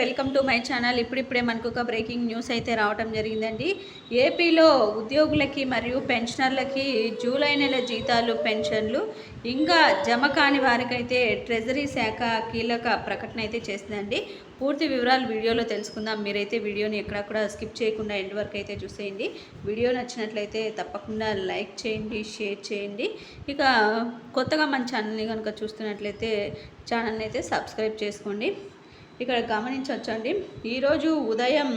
Welcome to my channel. ఇప్పుడిప్పుడే మనకు ఒక బ్రేకింగ్ న్యూస్ అయితే రావటం జరిగిందండి. ఏపీలో ఉద్యోగులకి మరియు పెన్షనర్లకి జూలై నెల జీతాలు పెన్షన్లు ఇంకా జమ కాని వారికైతే ట్రెజరీ శాఖ కీలక ప్రకటన అయితే చేసిందండి. పూర్తి వివరాలు వీడియోలో తెలుసుకుందాం. మీరైతే వీడియోని ఎక్కడక్కడ కూడా స్కిప్ చేయకుండా ఎండ్ వరకు అయితే చూసేయండి. వీడియో నచ్చినట్లయితే తప్పకుండా లైక్ చేయండి షేర్ చేయండి. ఇక కొత్తగా మన ఛానల్ని కనుక చూస్తున్నట్లయితే ఛానల్ని అయితే సబ్స్క్రైబ్ చేసుకోండి. ఇక్కడ గమనించవచ్చండి. ఈరోజు ఉదయం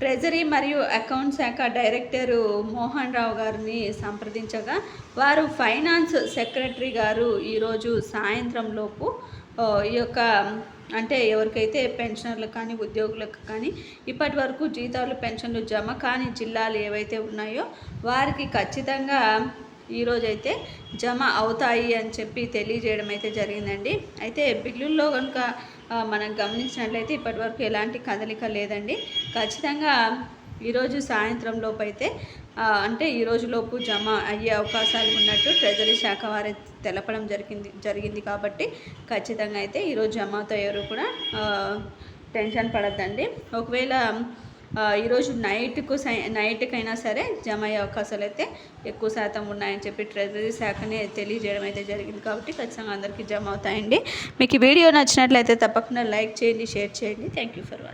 ట్రెజరీ మరియు అకౌంట్ శాఖ డైరెక్టరు మోహన్ రావు గారిని సంప్రదించగా వారు ఫైనాన్స్ సెక్రటరీ గారు ఈరోజు సాయంత్రంలోపు ఈ యొక్క అంటే ఎవరికైతే పెన్షనర్లకు కానీ ఉద్యోగులకు కానీ ఇప్పటి వరకు జీతాలు పెన్షన్లు జమ కాని జిల్లాలు ఏవైతే ఉన్నాయో వారికి ఖచ్చితంగా ఈరోజైతే జమ అవుతాయి అని చెప్పి తెలియజేయడం అయితే జరిగిందండి. అయితే బిల్లుల్లో కనుక మనం గమనించినట్లయితే ఇప్పటివరకు ఎలాంటి కదలిక లేదండి. ఖచ్చితంగా ఈరోజు సాయంత్రం లోపైతే అయితే అంటే ఈ జమ అయ్యే అవకాశాలు ఉన్నట్టు ట్రెజరీ శాఖ వారి తెలపడం జరిగింది జరిగింది కాబట్టి ఖచ్చితంగా అయితే ఈరోజు జమ అవుతాయి ఎవరు కూడా టెన్షన్ పడద్దండి. ఒకవేళ ఈరోజు నైట్కు సై నైట్కైనా సరే జమ అయ్యే అవకాశాలు అయితే ఎక్కువ శాతం ఉన్నాయని చెప్పి ట్రెజరీ శాఖనే తెలియజేయడం అయితే జరిగింది కాబట్టి ఖచ్చితంగా అందరికీ జమ అవుతాయండి. మీకు ఈ వీడియో నచ్చినట్లయితే తప్పకుండా లైక్ చేయండి షేర్ చేయండి. Thank you for watching